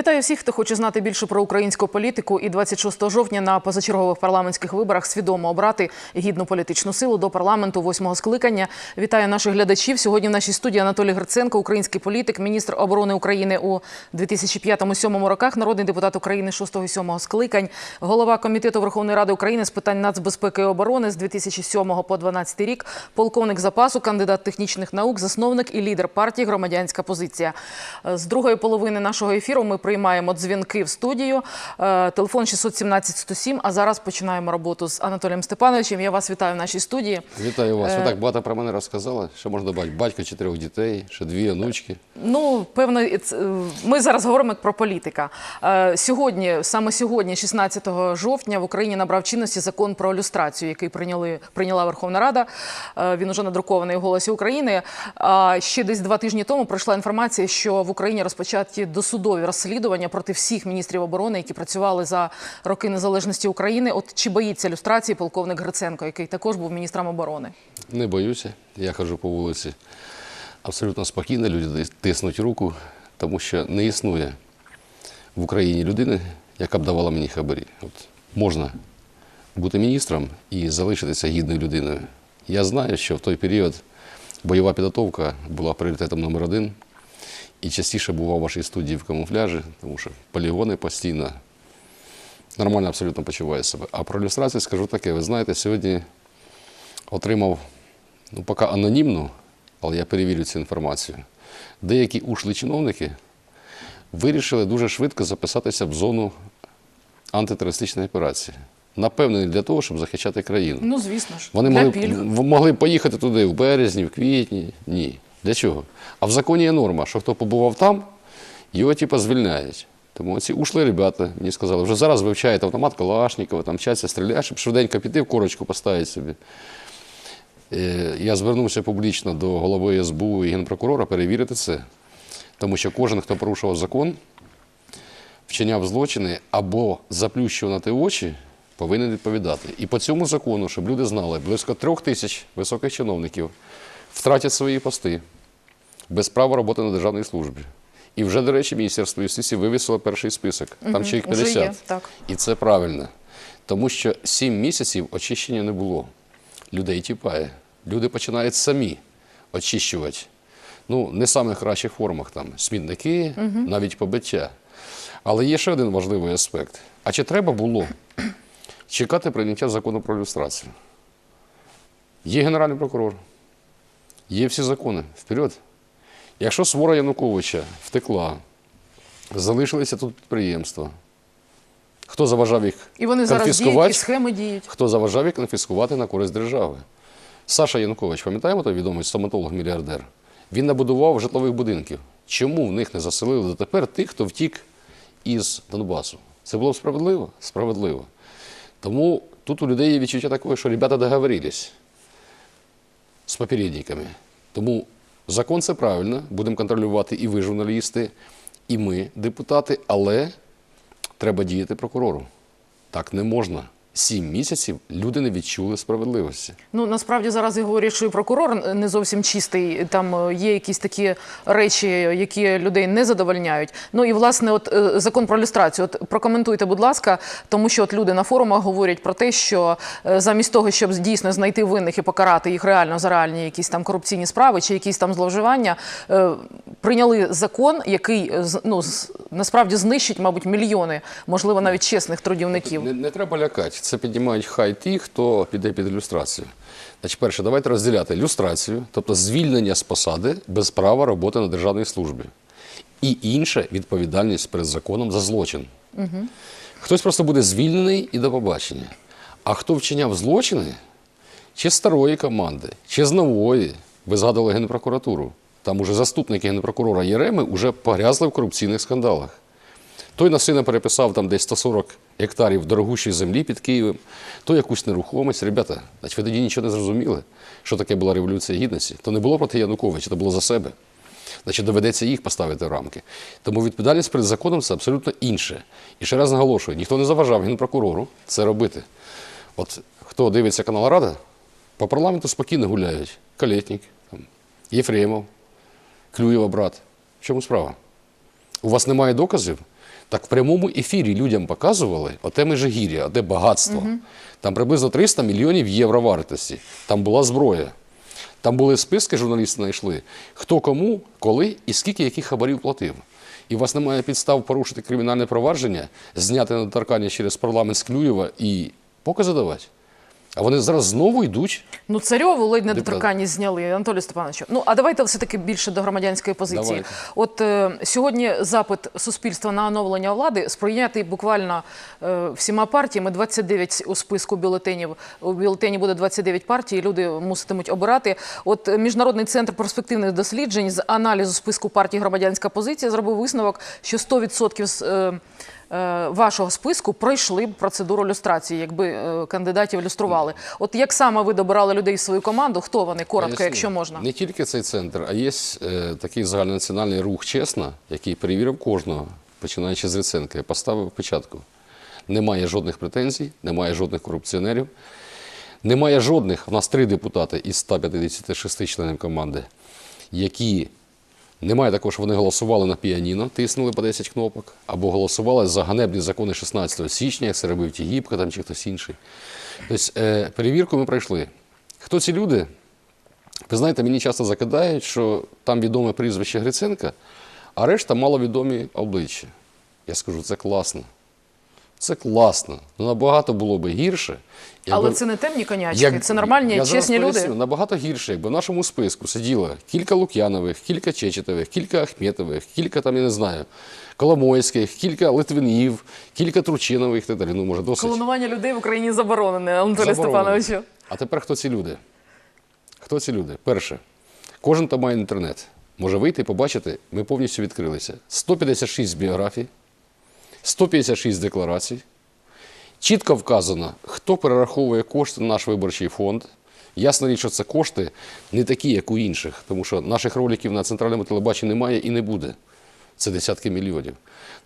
Вітаю всіх, хто хоче знати більше про українську політику. І 26 жовтня на позачергових парламентських виборах свідомо обрати гідну політичну силу до парламенту восьмого скликання. Вітаю наших глядачів. Сьогодні в нашій студії Анатолій Гриценко, український політик, міністр оборони України у 2005-2007 роках, народний депутат України 6-7 скликань, голова комітету Верховної Ради України з питань нацбезпеки і оборони з 2007 по 12 рік, полковник запасу, кандидат технічних наук, засновник і лідер партії Громадянська позиція. З другої половини нашого ефіру ми приймаємо дзвінки в студію. Е, Телефон 617 107. А зараз починаємо роботу з Анатолієм Степановичем. Я вас вітаю в нашій студії. Вітаю вас. Ви так багато про мене розказали. Що можна додати? Батько чотирьох дітей, ще дві онучки. Ну, певно, ми зараз говоримо про політика. Е, Сьогодні, саме сьогодні, 16 жовтня, в Україні набрав чинності закон про люстрацію, який прийняли, прийняла Верховна Рада. Е, Він уже надрукований у «Голосі України». Ще десь два тижні тому пройшла інформація, що в Україні розпочаті досудові розслідування проти всіх міністрів оборони, які працювали за роки незалежності України. От чи боїться люстрації полковник Гриценко, який також був міністром оборони? Не боюся. Я ходжу по вулиці абсолютно спокійно. Люди тиснуть руку, тому що не існує в Україні людини, яка б давала мені хабарі. От можна бути міністром і залишитися гідною людиною. Я знаю, що в той період бойова підготовка була пріоритетом номер один. І частіше бував у вашій студії в камуфляжі, тому що полігони постійно нормально абсолютно почуваю себе. А про ілюстрацію скажу таке: ви знаєте, сьогодні отримав, ну, поки анонімно, але я перевірю цю інформацію. Деякі ушлі чиновники вирішили дуже швидко записатися в зону антитерористичної операції. Напевно, не для того, щоб захищати країну. Ну, звісно ж, Вони могли, могли поїхати туди в березні, в квітні. Ні. Для чого? А в законі є норма, що хто побував там, його типу, звільняють. Тому ці ушли ребята мені сказали, вже зараз вивчають автомат Калашникова, там вчаться стріляти, щоб швиденько піти в корочку поставити собі. Е, Я звернувся публічно до голови СБУ і генпрокурора перевірити це. Тому що кожен, хто порушував закон, вчиняв злочини або заплющував на ті очі, повинен відповідати. І по цьому закону, щоб люди знали, близько трьох тисяч високих чиновників втратять свої пости без права роботи на державній службі. І вже, до речі, Міністерство юстиції вивісило перший список. Там чоловік уже 50. є, так. І це правильно. Тому що сім місяців очищення не було. Людей тіпає. Люди починають самі очищувати. Ну, не в самих кращих формах там смітники, навіть побиття. Але є ще один важливий аспект. А чи треба було чекати прийняття закону про люстрацію? Є Генеральний прокурор, є всі закони. Вперед. Якщо свора Януковича втекла, залишилися тут підприємства. Хто заважав їх І вони зараз діють, і схеми діють. Хто заважав їх конфіскувати на користь держави? Саша Янукович, пам'ятаємо той відомий стоматолог-мільярдер? Він набудував житлових будинків. Чому в них не заселили дотепер тих, хто втік із Донбасу? Це було б справедливо? Справедливо. Тому тут у людей є відчуття такое, що ребята договорились з попередниками. Тому закон це правильно, будемо контролювати і ви, журналісти, і ми, депутати, але треба діяти прокурору. Так не можна. Сім місяців люди не відчули справедливості. Ну насправді зараз і говорять, що і прокурор не зовсім чистий. Там е, є якісь такі речі, які людей не задовольняють. Ну і власне, от е, закон про люстрацію. От прокоментуйте, будь ласка, тому що от люди на форумах говорять про те, що е, замість того, щоб дійсно знайти винних і покарати їх реально за реальні якісь там корупційні справи чи якісь там зловживання, прийняли закон, який ну насправді знищить, мабуть, мільйони, можливо, навіть чесних трудівників. Не, не треба лякати. Це піднімають хай ті, хто піде під ілюстрацію. Значить, перше, давайте розділяти люстрацію, тобто звільнення з посади без права роботи на державній службі. І інше відповідальність перед законом за злочин. Хтось просто буде звільнений і до побачення. А хто вчиняв злочини, чи з старої команди, чи з нової, ви згадували Генпрокуратуру. Там уже заступники генпрокурора Єреми вже погрязли в корупційних скандалах. Той на сина переписав там десь 140 гектарів дорогущої землі під Києвом, то якусь нерухомість. Ребята, значить, ви тоді нічого не зрозуміли, що таке була революція гідності. То не було проти Януковича, то було за себе. Значить, доведеться їх поставити в рамки. Тому відповідальність перед законом це абсолютно інше. І ще раз наголошую, ніхто не заважав генпрокурору це робити. От хто дивиться канал Рада, по парламенту спокійно гуляють. Калєтнік, Єфремов, Клюєва брат. В чому справа? У вас немає доказів? Так в прямому ефірі людям показували оте Межигір'я, оте багатство. Там приблизно 300 мільйонів євро вартості. Там була зброя. Там були списки, журналісти знайшли, хто кому, коли і скільки яких хабарів платив. І у вас немає підстав порушити кримінальне провадження, зняти недоторкання через парламент з Клюєва і покази давати. А вони зараз знову йдуть. Ну, царьову ледь Депутат. недоторканність зняли, Анатолій Степановичу. Ну, а давайте все-таки більше до громадянської позиції. Давайте. От е, сьогодні запит суспільства на оновлення влади сприйнятий буквально е, всіма партіями. 29 у списку бюлетенів. У бюлетені буде 29 партій, і люди муситимуть обирати. От Міжнародний центр перспективних досліджень з аналізу списку партій громадянська позиція зробив висновок, що 100% з е, вашого списку пройшли б процедуру люстрації, якби е, кандидатів люстрували. От як саме ви добирали людей в свою команду? Хто вони? Коротко, Поясню. якщо можна. Не тільки цей центр, а є е, такий загальнонаціональний рух чесно, який перевірив кожного, починаючи з Риценка, поставив печатку. Немає жодних претензій, немає жодних корупціонерів, немає жодних, у нас три депутати із 156 членів команди, які немає також, вони голосували на піаніно, тиснули по 10 кнопок, або голосували за ганебні закони 16 січня, як це робив Тігіпка там, чи хтось інший. Тобто е, перевірку ми пройшли. Хто ці люди? Ви знаєте, мені часто закидають, що там відоме прізвище Гриценка, а решта маловідомі обличчя. Я скажу, це класно. Це класно. Ну, набагато було би гірше. Але це не темні конячки, як- це нормальні, я зараз чесні люди. Набагато гірше, якби в нашому списку сиділо кілька Лук'янових, кілька Чечетових, кілька Ахметових, кілька там, я не знаю, Коломойських, кілька Литвинів, кілька Тручинових і так далі. Ну, може, досить. Колонування людей в Україні заборонене, Анатолій Степановичу. А тепер хто ці люди? Хто ці люди? Перше, кожен там має інтернет. Може вийти і побачити, ми повністю відкрилися. 156 біографій, 156 декларацій. Чітко вказано, хто перераховує кошти на наш виборчий фонд. Ясна річ, що це кошти не такі, як у інших, тому що наших роликів на центральному телебаченні немає і не буде. Це десятки мільйонів.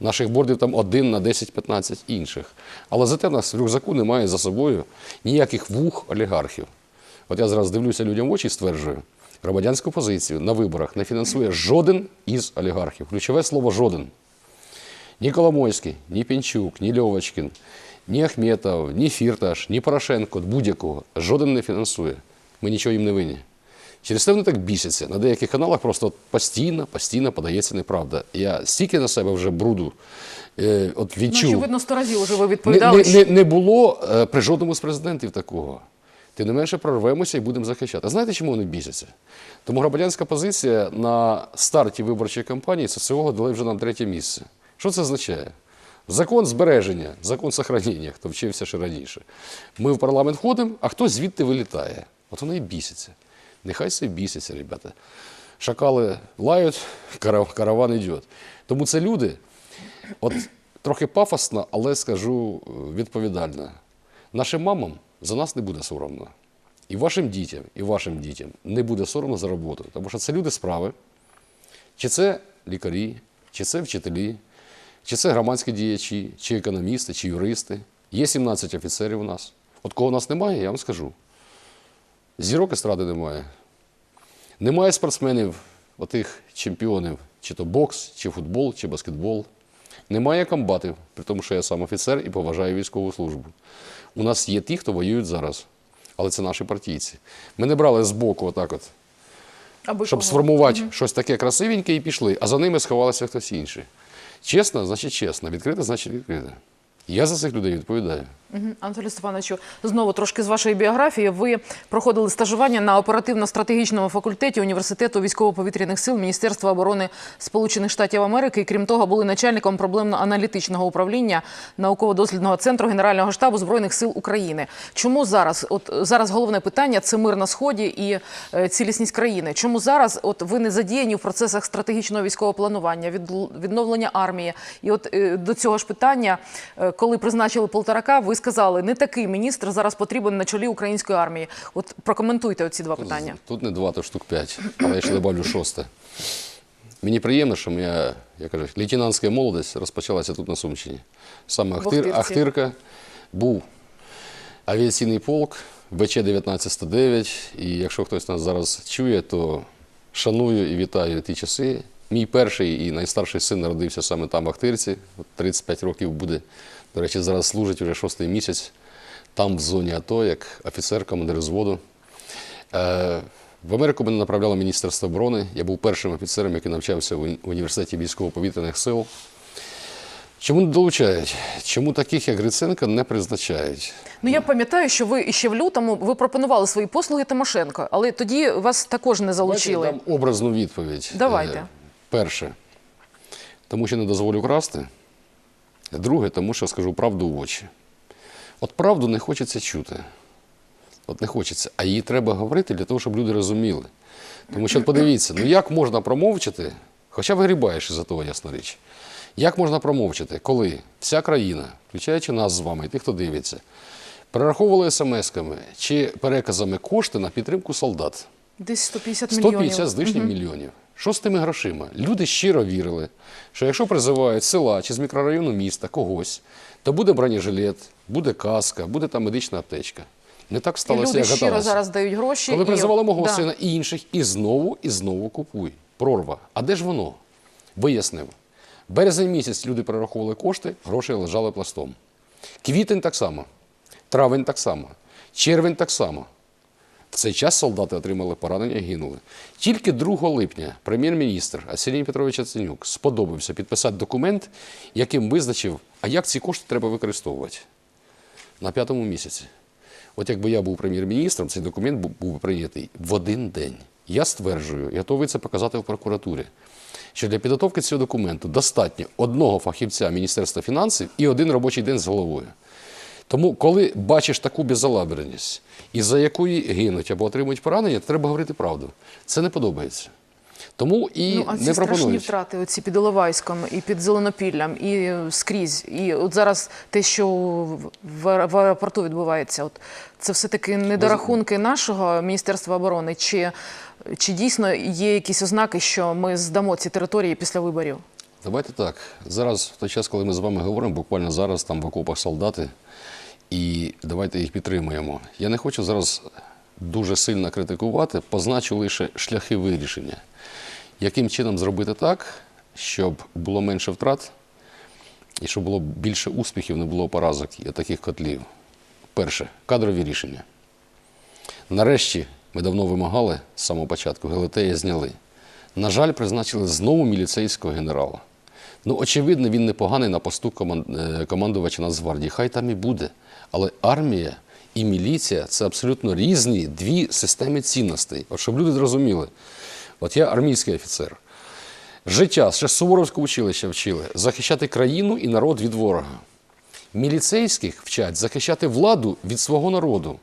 Наших бордів там один на 10-15 інших. Але зате в нас в рюкзаку немає за собою ніяких вух олігархів. От я зараз дивлюся людям в очі і стверджую, громадянську позицію на виборах не фінансує жоден із олігархів. Ключове слово жоден. Ні Коломойський, ні Пінчук, ні Льовочкін, ні Ахметов, ні Фірташ, ні Порошенко, будь-якого. Жоден не фінансує. Ми нічого їм не винні. Через це вони так бісяться. На деяких каналах просто постійно, постійно подається неправда. Я стільки на себе вже бруду е, от Ну, відчув. очевидно, сто разів вже ви Не, відповідали. не, не, не було е, при жодному з президентів такого. Тим не менше прорвемося і будемо захищати. А знаєте, чому вони бісяться? Тому громадянська позиція на старті виборчої кампанії ССО дали вже нам третє місце. Що це означає? Закон збереження, закон сохранення, хто вчився ще раніше. Ми в парламент входимо, а хтось звідти вилітає. От вони і бісяться. Нехай це бісяться, ребята. Шакали лають, кара- караван йде. Тому це люди, От трохи пафосно, але скажу е, відповідально. Нашим мамам за нас не буде соромно. І вашим дітям, і вашим дітям не буде соромно за роботу. Тому що це люди справи. Чи це лікарі, чи це вчителі, чи це громадські діячі, чи економісти, чи юристи. Є 17 офіцерів у нас. От кого у нас немає, я вам скажу. Зірок естради немає. Немає спортсменів, отих чемпіонів, чи то бокс, чи футбол, чи баскетбол. Немає комбатів, при тому, що я сам офіцер і поважаю військову службу. У нас є ті, хто воюють зараз, але це наші партійці. Ми не брали з боку, отак от, Аби щоб кого. сформувати щось таке красивеньке і пішли, а за ними сховалися хтось інший. Чесно, значить чесно, відкрите, значить відкрите. Я за цих людей відповідаю. Мгм. Анатолій Степановичу, знову трошки з вашої біографії. Ви проходили стажування на оперативно-стратегічному факультеті університету військово-повітряних сил Міністерства оборони Сполучених Штатів Америки. І, крім того, були начальником проблемно-аналітичного управління науково-дослідного центру Генерального штабу збройних сил України. Чому зараз? От зараз головне питання це мир на сході і е, цілісність країни. Чому зараз от ви не задіяні в процесах стратегічного військового планування, відновлення армії? І от е, до цього ж питання, е, коли призначили Полторака, ви сказали, не такий міністр зараз потрібен на чолі української армії. От прокоментуйте оці два питання. Тут не два, то штук п'ять, але я ще добавлю шосте. Мені приємно, що моя, я кажу, лейтенантська молодість розпочалася тут на Сумщині. Саме Ахтир, Ахтирка був авіаційний полк ВЧ-1909. І якщо хтось нас зараз чує, то шаную і вітаю ті часи. Мій перший і найстарший син народився саме там, в Ахтирці. 35 років буде. До речі, зараз служить уже шостий місяць. Там в зоні АТО, як офіцер, командир взводу. Е, в Америку мене направляло Міністерство оборони. Я був першим офіцером, який навчався в університеті військово-повітряних сил. Чому не долучають? Чому таких, як Гриценко, не призначають? Ну я пам'ятаю, що ви ще в лютому ви пропонували свої послуги Тимошенко, але тоді вас також не залучили. Давайте я дам образну відповідь. Давайте. Е, Перше, тому що не дозволю красти. Друге, тому що скажу правду в очі. От правду не хочеться чути. От не хочеться. А її треба говорити для того, щоб люди розуміли. Тому що, подивіться, ну як можна промовчати, хоча вигрібаєш із-за того, ясна річ. Як можна промовчати, коли вся країна, включаючи нас з вами і тих, хто дивиться, перераховували смс-ками чи переказами кошти на підтримку солдат? Десь 150 мільйонів. 150 з лишнім мільйонів. Що з тими грошима? Люди щиро вірили, що якщо призивають з села чи з мікрорайону міста когось, то буде бронежилет, буде каска, буде там медична аптечка. Не так І сталося, люди як щиро гадалося. зараз дають гроші. Коли і- призивали мого Да. сина і інших, і знову, і знову купуй. Прорва. А де ж воно? Вияснив. Березень місяць люди перераховували кошти, гроші лежали пластом. Квітень так само, травень так само, червень так само. В цей час солдати отримали поранення і гинули. Тільки 2 липня прем'єр-міністр Арсеній Петрович Яценюк сподобався підписати документ, яким визначив, а як ці кошти треба використовувати на п'ятому місяці. От якби я був прем'єр-міністром, цей документ був, прийнятий в один день. Я стверджую, готовий це показати в прокуратурі, що для підготовки цього документу достатньо одного фахівця Міністерства фінансів і один робочий день з головою. Тому, коли бачиш таку беззалаберність, із-за якої гинуть або отримують поранення, треба говорити правду. Це не подобається. Тому і Ну, а ці не страшні втрати оці під Іловайськом і під Зеленопіллям, і е, скрізь. І от зараз те, що в, в, в аеропорту відбувається, от це все-таки недорахунки нашого Міністерства оборони, чи, чи дійсно є якісь ознаки, що ми здамо ці території після виборів? Давайте так. Зараз, в той час, коли ми з вами говоримо, буквально зараз там в окопах солдати, і давайте їх підтримуємо. Я не хочу зараз дуже сильно критикувати, позначу лише шляхи вирішення. Яким чином зробити так, щоб було менше втрат і щоб було більше успіхів, не було поразок і таких котлів. Перше кадрові рішення. Нарешті ми давно вимагали з самого початку, Гелетея зняли. На жаль, призначили знову міліцейського генерала. Ну, очевидно, він непоганий на посту е, командувача Нацгвардії. Хай там і буде. Але армія і міліція це абсолютно різні дві системи цінностей. От щоб люди зрозуміли. От я армійський офіцер. Життя ще з Суворовського училища вчили захищати країну і народ від ворога. Міліцейських вчать захищати владу від свого народу,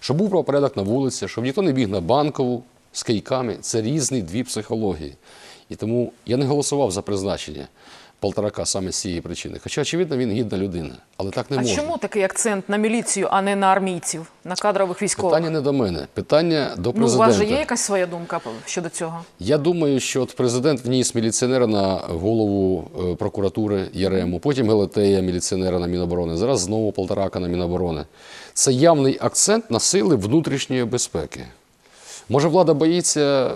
щоб був правопорядок на вулиці, щоб ніхто не біг на банкову з кийками. Це різні дві психології. І тому я не голосував за призначення Полторака саме з цієї причини. Хоча, очевидно, він гідна людина. Але так не а можна. чому такий акцент на міліцію, а не на армійців, на кадрових військових? Питання не до мене, питання до ну, у вас же є якась своя думка щодо цього? Я думаю, що от президент вніс міліціонера на голову е, прокуратури Ярему, потім Гелетея міліціонера на Міноборони, зараз знову Полторака на Міноборони. Це явний акцент на сили внутрішньої безпеки. Може, влада боїться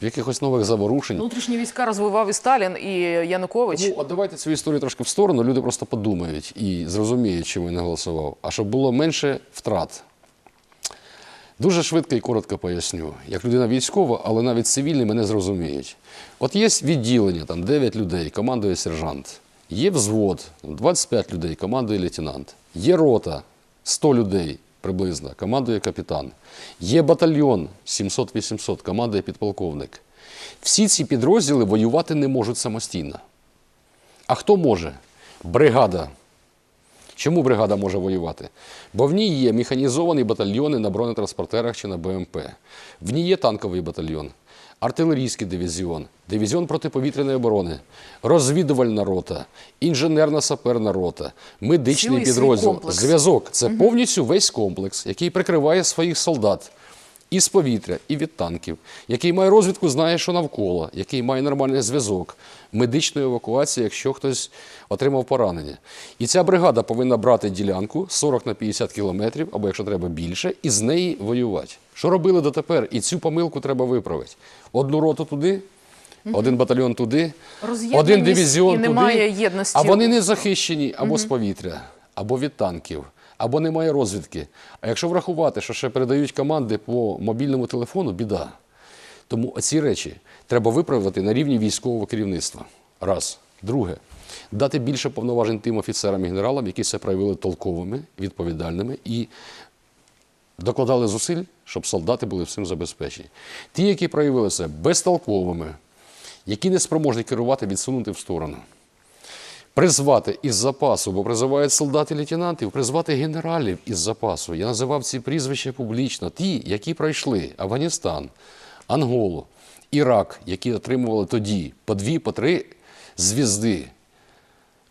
якихось нових заворушень? Внутрішні війська розвивав і Сталін, і Янукович. Ну, от давайте цю історію трошки в сторону, люди просто подумають і зрозуміють, чому я не голосував. А щоб було менше втрат. Дуже швидко і коротко поясню. Як людина військова, але навіть цивільні мене зрозуміють. От є відділення, там 9 людей, командує сержант. Є взвод, 25 людей, командує лейтенант. Є рота, 100 людей приблизно, командує капітан. Є батальйон 700-800, командує підполковник. Всі ці підрозділи воювати не можуть самостійно. А хто може? Бригада. Чому бригада може воювати? Бо в ній є механізовані батальйони на бронетранспортерах чи на БМП. В ній є танковий батальйон, артилерійський дивізіон, дивізіон протиповітряної оборони, розвідувальна рота, інженерна саперна рота, медичний Цілий свій підрозділ. комплекс. Зв'язок це повністю весь комплекс, який прикриває своїх солдат. І з повітря, і від танків, який має розвідку, знає, що навколо, який має нормальний зв'язок, медичної евакуації, якщо хтось отримав поранення. І ця бригада повинна брати ділянку 40 на 50 кілометрів, або якщо треба більше, і з неї воювати. Що робили дотепер? І цю помилку треба виправити. Одну роту туди, Один батальйон туди, один дивізіон і туди. немає єдності. А вони не захищені або з повітря, або від танків, або немає розвідки. А якщо врахувати, що ще передають команди по мобільному телефону, біда. Тому ці речі треба виправити на рівні військового керівництва. Раз. Друге, дати більше повноважень тим офіцерам і генералам, які себе проявили толковими, відповідальними і докладали зусиль, щоб солдати були всім забезпечені. Ті, які проявили себе безтолковими, які не спроможні керувати, відсунути в сторону. Призвати із запасу, бо призивають солдат і лейтенантів, призвати генералів із запасу. Я називав ці прізвища публічно. Ті, які пройшли Афганістан, Анголу, Ірак, які отримували тоді по дві, по три звізди.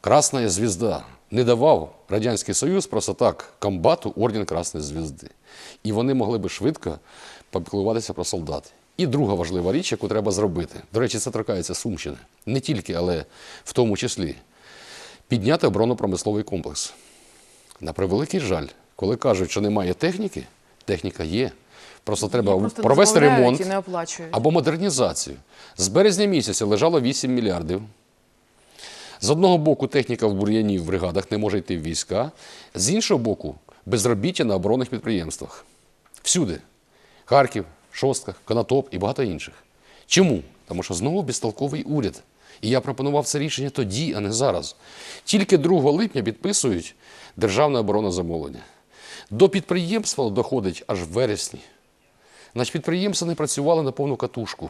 Красна звізда. Не давав Радянський Союз просто так комбату орден Красної звізди. І вони могли би швидко попіклуватися про солдат. І друга важлива річ, яку треба зробити. До речі, це торкається Сумщини. Не тільки, але в тому числі підняти оборонно-промисловий комплекс. На превеликий жаль, коли кажуть, що немає техніки, техніка є. Просто треба просто провести ремонт або модернізацію. З березня місяця лежало 8 мільярдів. З одного боку, техніка в бур'яні в бригадах не може йти в війська, з іншого боку, безробіття на оборонних підприємствах. Всюди. Харків, Шостка, Конотоп і багато інших. Чому? Тому що знову безтолковий уряд. І я пропонував це рішення тоді, а не зараз. Тільки 2 липня підписують державне оборонне замовлення. До підприємства доходить аж в вересні. Значить, підприємства не працювали на повну катушку.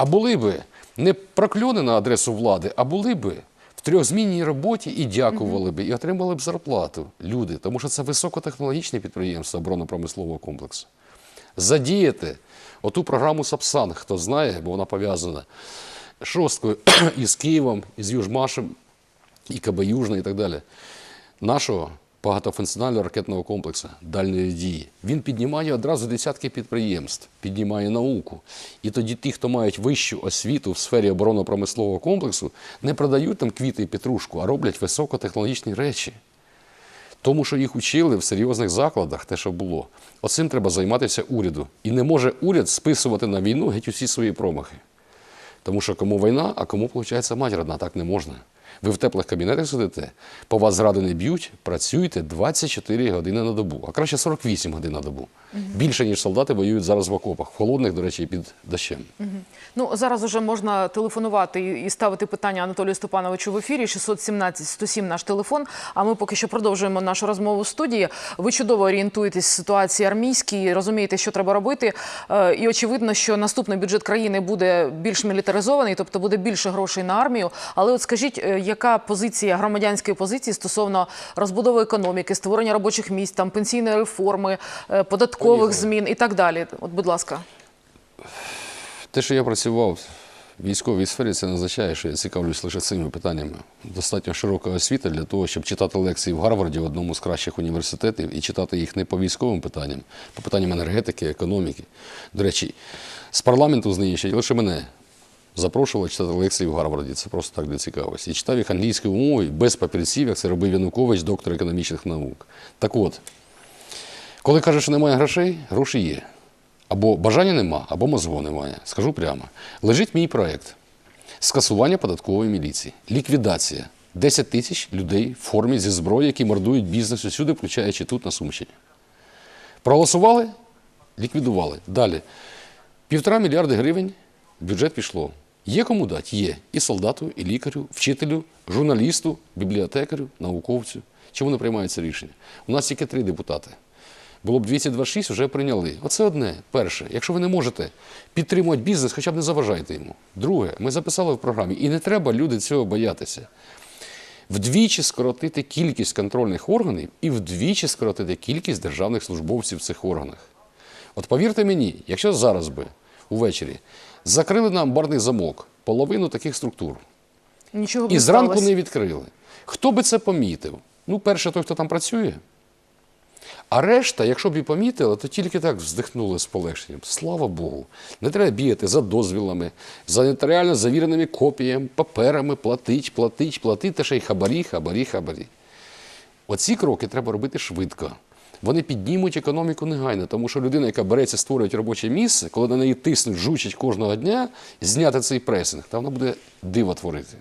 А були би не прокльони на адресу влади, а були би в трьохзмінній роботі і дякували би, і отримали б зарплату люди, тому що це високотехнологічне підприємство оборонно-промислового комплексу. Задіяти оту програму Сапсан, хто знає, бо вона пов'язана з шосткою із Києвом, із Южмашем, і КБ Южна і так далі. Нашого багатофункціонального ракетного комплексу дальньої дії. Він піднімає одразу десятки підприємств, піднімає науку. І тоді ті, хто мають вищу освіту в сфері оборонно-промислового комплексу, не продають там квіти і петрушку, а роблять високотехнологічні речі. Тому що їх учили в серйозних закладах, те, що було. Оцим треба займатися уряду. І не може уряд списувати на війну геть усі свої промахи. Тому що кому війна, а кому, виходить, мать родна, так не можна. Ви в теплих кабінетах сидите, по вас зради не б'ють, працюєте 24 години на добу, а краще 48 годин на добу. Більше, ніж солдати воюють зараз в окопах, в холодних, до речі, під дощем. Ну зараз уже можна телефонувати і- ставити питання Анатолію Степановичу в ефірі. 617 107 наш телефон. А ми поки що продовжуємо нашу розмову в студії. Ви чудово орієнтуєтесь в ситуації армійській, розумієте, що треба робити. Е, І очевидно, що наступний бюджет країни буде більш мілітаризований, тобто буде більше грошей на армію. Але от скажіть, е, яка позиція громадянської позиції стосовно розбудови економіки, створення робочих місць, там пенсійної реформи, е, податкових змін і так далі? От, будь ласка. Те, що я працював в військовій сфері, це не означає, що я цікавлюсь лише цими питаннями. Достатньо широка освіта для того, щоб читати лекції в Гарварді в одному з кращих університетів і читати їх не по військовим питанням, по питанням енергетики, економіки. До речі, з парламенту з нинішнього лише мене запрошували читати лекції в Гарварді. Це просто так для цікавості. І читав їх англійською мовою, без папірців, як це робив Янукович, доктор економічних наук. Так от, коли кажуть, що немає грошей, гроші є. Або бажання нема, або мозгу немає. Скажу прямо. Лежить мій проєкт. Скасування податкової міліції. Ліквідація. 10 тисяч людей в формі зі зброї, які мордують бізнес усюди, включаючи тут на Сумщині. Проголосували, ліквідували. Далі. Півтора мільярди гривень в бюджет пішло. Є кому дати? Є. І солдату, і лікарю, вчителю, журналісту, бібліотекарю, науковцю. Чому не приймається рішення? У нас тільки три депутати. Було б 226, вже прийняли. Оце одне. Перше, якщо ви не можете підтримувати бізнес, хоча б не заважайте йому. Друге, ми записали в програмі, і не треба люди цього боятися. Вдвічі скоротити кількість контрольних органів і вдвічі скоротити кількість державних службовців в цих органах. От повірте мені, якщо зараз би увечері закрили на амбарний замок половину таких структур, Нічого і зранку не відкрили. Хто би це помітив? Ну, перше, той, хто там працює. А решта, якщо б і помітили, то тільки так вздихнули з полегшенням. Слава Богу. Не треба бігати за дозвілами, за нотаріально завіреними копіями, паперами, платить, платить, платить, та ще й хабарі, хабарі, хабарі. Оці кроки треба робити швидко. вони піднімуть економіку негайно, тому що людина, яка береться створювати робоче місце, коли на неї тиснуть, жучать кожного дня, зняти цей пресинг, та вона буде диво творити.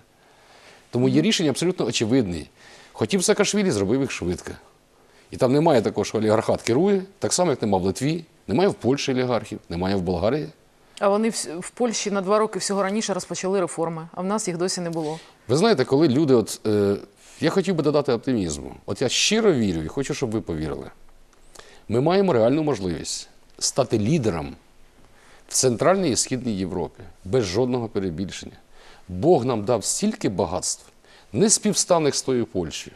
Тому є рішення абсолютно очевидні. Хотів Саакашвілі, зробив їх швидко. І там немає такого, що олігархат керує, так само, як нема в Литві, немає в Польщі олігархів, немає в Болгарії. А вони в, в Польщі на два роки всього раніше розпочали реформи, а в нас їх досі не було. Ви знаєте, коли люди, от е, я хотів би додати оптимізму. От я щиро вірю і хочу, щоб ви повірили. Ми маємо реальну можливість стати лідером в Центральній і Східній Європі без жодного перебільшення. Бог нам дав стільки багатств, не співставних з тою Польщею.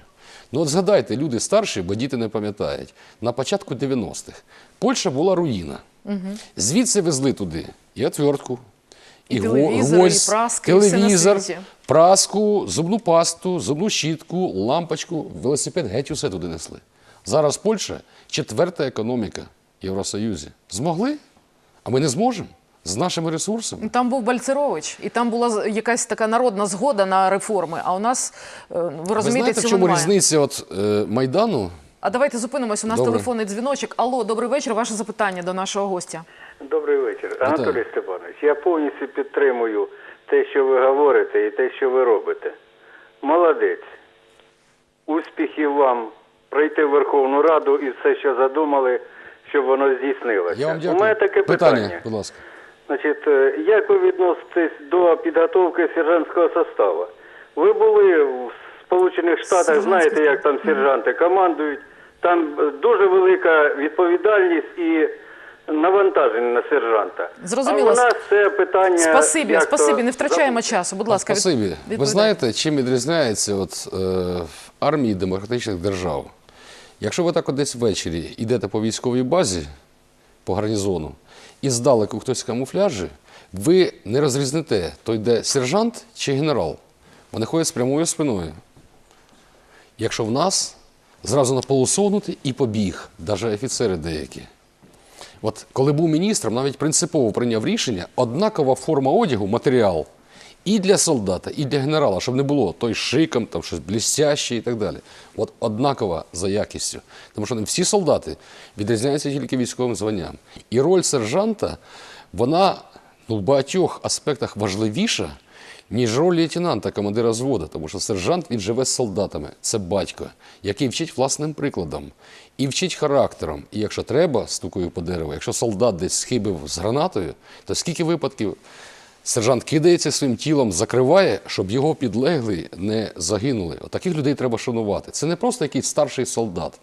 Ну от згадайте, люди старші, бо діти не пам'ятають, на початку 90-х Польща була руїна. Звідси везли туди і отвертку, І і гвоздь, і на телевізор, світі. праску, зубну пасту, зубну щітку, лампочку, велосипед, геть усе туди несли. Зараз Польща четверта економіка в Євросоюзі. Змогли? А ми не зможемо з нашими ресурсами. Там був Бальцерович, і там була якась така народна згода на реформи. А у нас, е, ви Ви розумієте, знаєте, в чому немає. різниця от, е, Майдану? А давайте зупинимось. У нас Добре. телефонний дзвіночок. Алло, добрий вечір. Ваше запитання до нашого гостя. Добрий вечір. Анатолій Степанович, я повністю підтримую те, що ви говорите, і те, що ви робите. Молодець. Успіхів вам прийти в Верховну Раду і все, що задумали, щоб воно здійснилося. Я вам дякую. У мене таке питання. будь ласка. Значить, е, як ви відноситесь до підготовки сержантського составу? Ви були в Сполучених Штатах, знаєте, як там сержанти командують. Там е, дуже велика відповідальність і навантаження на сержанта. Зрозуміло. А у нас це питання. Спасибі, спасибі. Не втрачаємо часу. Будь ласка, від- Спасибі. Ви знаєте, чим відрізняється от, е, армії демократичних держав? Якщо ви так от десь ввечері йдете по військовій базі, по гарнізону, і здалеку хтось в камуфляжі, ви не розрізните, то йде сержант чи генерал. Вони ходять з прямою спиною. Якщо в нас зразу на полусогнути і побіг, навіть офіцери деякі. От коли був міністром, навіть принципово прийняв рішення, однакова форма одягу, матеріал і для солдата, і для генерала, щоб не було той шиком, там щось блістяще і так далі. От однакова за якістю. Тому що не всі солдати відрізняються тільки військовим званням. І роль сержанта, вона ну, в багатьох аспектах важливіша, ніж роль лейтенанта, командира взводу, тому що сержант він живе з солдатами. Це батько, який вчить власним прикладом і вчить характером. І якщо треба, стукою по дереву, якщо солдат десь схибив з гранатою, то скільки випадків сержант кидається своїм тілом, закриває, щоб його підлеглі не загинули. От таких людей треба шанувати. Це не просто якийсь старший солдат,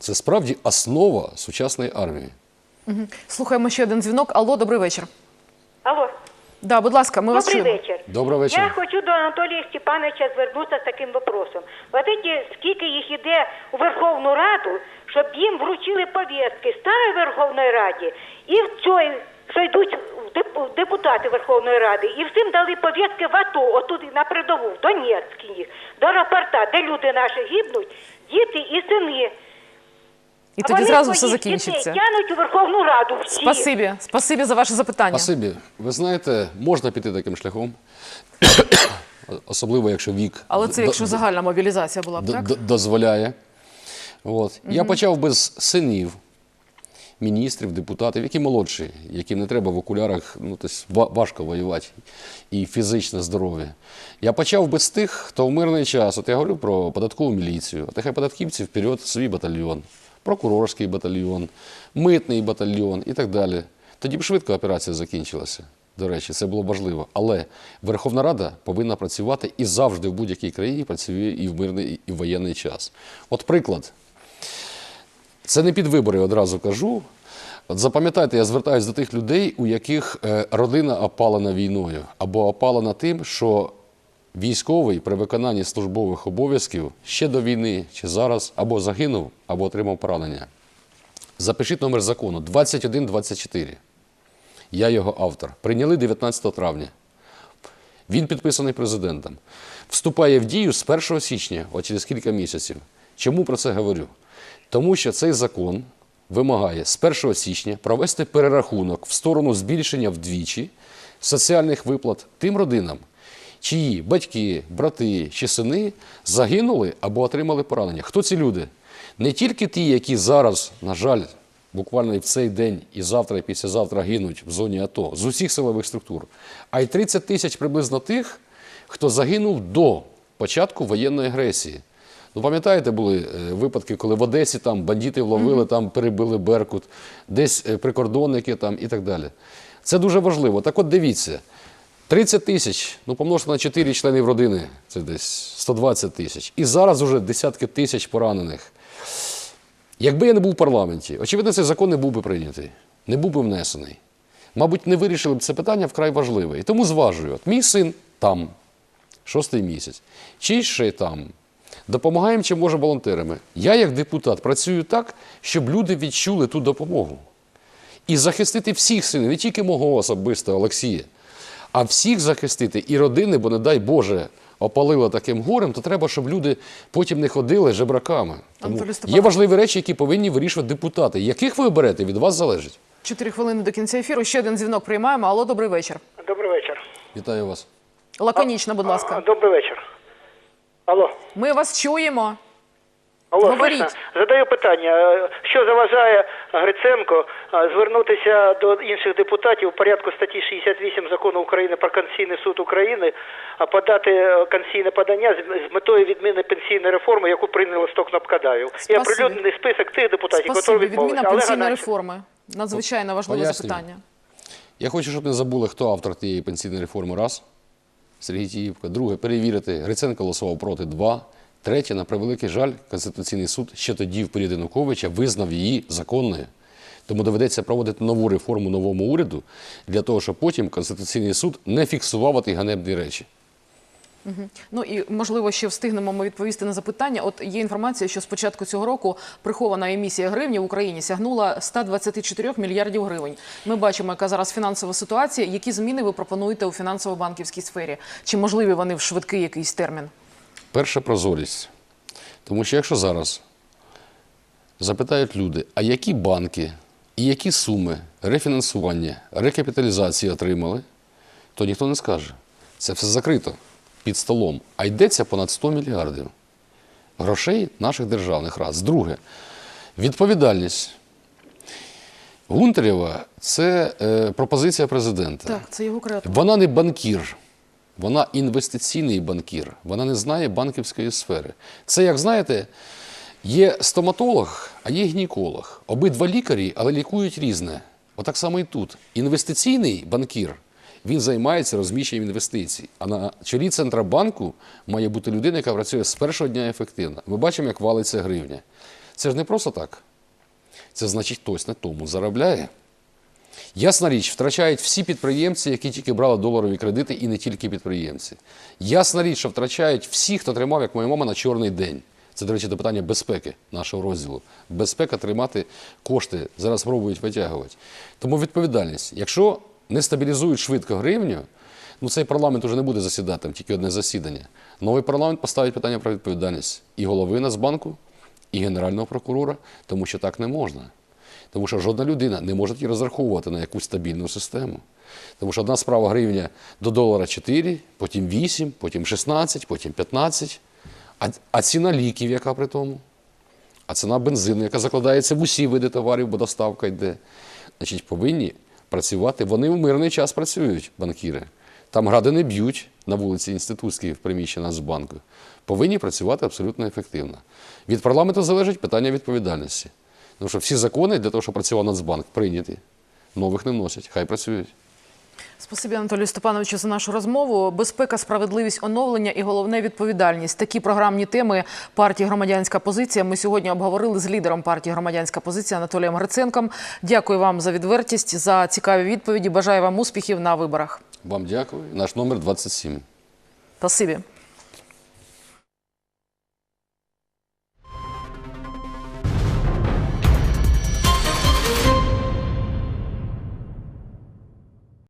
це справді основа сучасної армії. Слухаємо ще один дзвінок. Алло, добрий вечір. Алло, Да, будь ласка, ми вас добрий чуємо. вечір. Доброго вечора. Я хочу до Анатолія Степановича звернутися з таким вопросом. Эти, скільки їх іде у Верховну Раду, щоб їм вручили повістки старої Верховної Раді і в цій, що йдуть депутати Верховної Ради, і всім дали повістки в АТО, отут на передову, в Донецьк їх, до аеропорта, де люди наші гибнуть, діти і сини. І А тоді зразу все закінчиться. Тянуть у Верховну Раду всі. Спасибі, спасибі за ваше запитання. Спасибі. Ви знаєте, можна піти таким шляхом, особливо якщо вік Але це якщо загальна мобілізація була б, так? дозволяє. От. Я почав без синів, міністрів, депутатів, які молодші, яким не треба в окулярах ну, тобто, ва- важко воювати і фізично здорові. Я почав без тих, хто в мирний час. От я говорю про податкову міліцію. От нехай податківці вперед свій батальйон, прокурорський батальйон, митний батальйон і так далі. Тоді б швидко операція закінчилася. До речі, це було важливо. Але Верховна Рада повинна працювати і завжди в будь-якій країні працює і в мирний, і в воєнний час. От приклад. Це не під вибори, одразу кажу. От запам'ятайте, я звертаюся до тих людей, у яких е, родина опалена війною або опалена тим, що військовий при виконанні службових обов'язків ще до війни чи зараз або загинув, або отримав поранення. Запишіть номер закону 2124. Я його автор. Прийняли 19 травня. Він підписаний президентом. Вступає в дію з 1 січня, от через кілька місяців. Чому про це говорю? Тому що цей закон вимагає з 1 січня провести перерахунок в сторону збільшення вдвічі соціальних виплат тим родинам, чиї батьки, брати чи сини загинули або отримали поранення. Хто ці люди? Не тільки ті, які зараз, на жаль, буквально і в цей день, і завтра, і післязавтра гинуть в зоні АТО з усіх силових структур, а й 30 тисяч приблизно тих, хто загинув до початку воєнної агресії. Ну, пам'ятаєте, були е, випадки, коли в Одесі там бандити вловили, там перебили Беркут, десь е, прикордонники там і так далі. Це дуже важливо. Так от дивіться, 30 тисяч, ну помножте на 4 членів родини, це десь 120 тисяч. І зараз уже десятки тисяч поранених. Якби я не був в парламенті, очевидно, цей закон не був би прийнятий, не був би внесений. Мабуть, не вирішили б це питання вкрай важливе. І тому зважую, от мій син там, шостий місяць, чи ще там. Допомагаємо чим може волонтерами. Я, як депутат, працюю так, щоб люди відчули ту допомогу. І захистити всіх синів, не тільки мого особисто Олексія, а всіх захистити і родини, бо, не дай Боже, опалило таким горем, то треба, щоб люди потім не ходили жебраками. Тому є важливі речі, які повинні вирішувати депутати. Яких ви оберете, від вас залежить. Чотири хвилини до кінця ефіру. Ще один дзвінок приймаємо. Алло, добрий вечір. Добрий вечір. Вітаю вас. Лаконічно, будь ласка. Добрий вечір. Алло. Ми вас чуємо. Алло, Говоріть. слышно? задаю питання. Е, Що заважає Гриценко е, звернутися до інших депутатів у порядку статті 68 закону України про Конституційний суд України, а подати е, конституційне подання з- метою відміни пенсійної реформи, яку прийняли сто кнопкадаїв. І оприлюднений список тих депутатів, які. Відміна пенсійної реформи. Надзвичайно важливе запитання. Я хочу, щоб не забули, хто автор тієї пенсійної реформи. Раз. Сергій Тіївка. Друге, перевірити. Гриценко голосував проти. Два. Третє, на превеликий жаль, Конституційний суд ще тоді в період Януковича визнав її законною. Тому доведеться проводити нову реформу новому уряду для того, щоб потім Конституційний суд не фіксував ті ганебні речі. Ну і можливо ще встигнемо ми відповісти на запитання. От є інформація, що з початку цього року прихована емісія гривні в Україні сягнула 124 мільярдів гривень. Ми бачимо, яка зараз фінансова ситуація. Які зміни ви пропонуєте у фінансово-банківській сфері? Чи можливі вони в швидкий якийсь термін? Перша прозорість. Тому що якщо зараз запитають люди, а які банки і які суми рефінансування, рекапіталізації отримали, то ніхто не скаже. Це все закрито під столом. А йдеться понад 100 мільярдів грошей наших державних рад. Друге, відповідальність. Гунтарєва це е, пропозиція президента. Так, це його креатив. Вона не банкір, вона інвестиційний банкір. Вона не знає банківської сфери. Це, як знаєте, є стоматолог, а є гінеколог. Обидва лікарі, але лікують різне. Отак само і тут. Інвестиційний банкір. Він займається розміщенням інвестицій. А на чолі Центробанку має бути людина, яка працює з першого дня ефективно. Ми бачимо, як валиться гривня. Це ж не просто так. Це значить, хтось на тому заробляє. Ясна річ, втрачають всі підприємці, які тільки брали доларові кредити, і не тільки підприємці. Ясна річ, що втрачають всі, хто тримав, як моя мама, на чорний день. Це, до речі, до питання безпеки нашого розділу. Безпека тримати кошти зараз спробують витягувати. Тому відповідальність. Якщо не стабілізують швидко гривню, ну цей парламент уже не буде засідати, там тільки одне засідання. Новий парламент поставить питання про відповідальність і голови Нацбанку, і генерального прокурора, тому що так не можна. Тому що жодна людина не може і розраховувати на якусь стабільну систему. Тому що одна справа гривня до долара 4, потім 8, потім 16, потім 15. А, а ціна ліків, яка при тому? А ціна бензину, яка закладається в усі види товарів, бо доставка йде. Значить, повинні працювати. Вони в мирний час працюють, банкіри. Там гради не б'ють на вулиці Інститутській в приміщенні Нацбанку. Повинні працювати абсолютно ефективно. Від парламенту залежить питання відповідальності. Тому що всі закони для того, щоб працював Нацбанк, прийняті. Нових не вносять, хай працюють. Спасибі, Анатолію Степановичу, за нашу розмову. Безпека, справедливість, оновлення і головне відповідальність. Такі програмні теми партії Громадянська позиція. Ми сьогодні обговорили з лідером партії Громадянська позиція Анатолієм Гриценком. Дякую вам за відвертість, за цікаві відповіді. Бажаю вам успіхів на виборах. Вам дякую. Наш номер 27. Спасибі.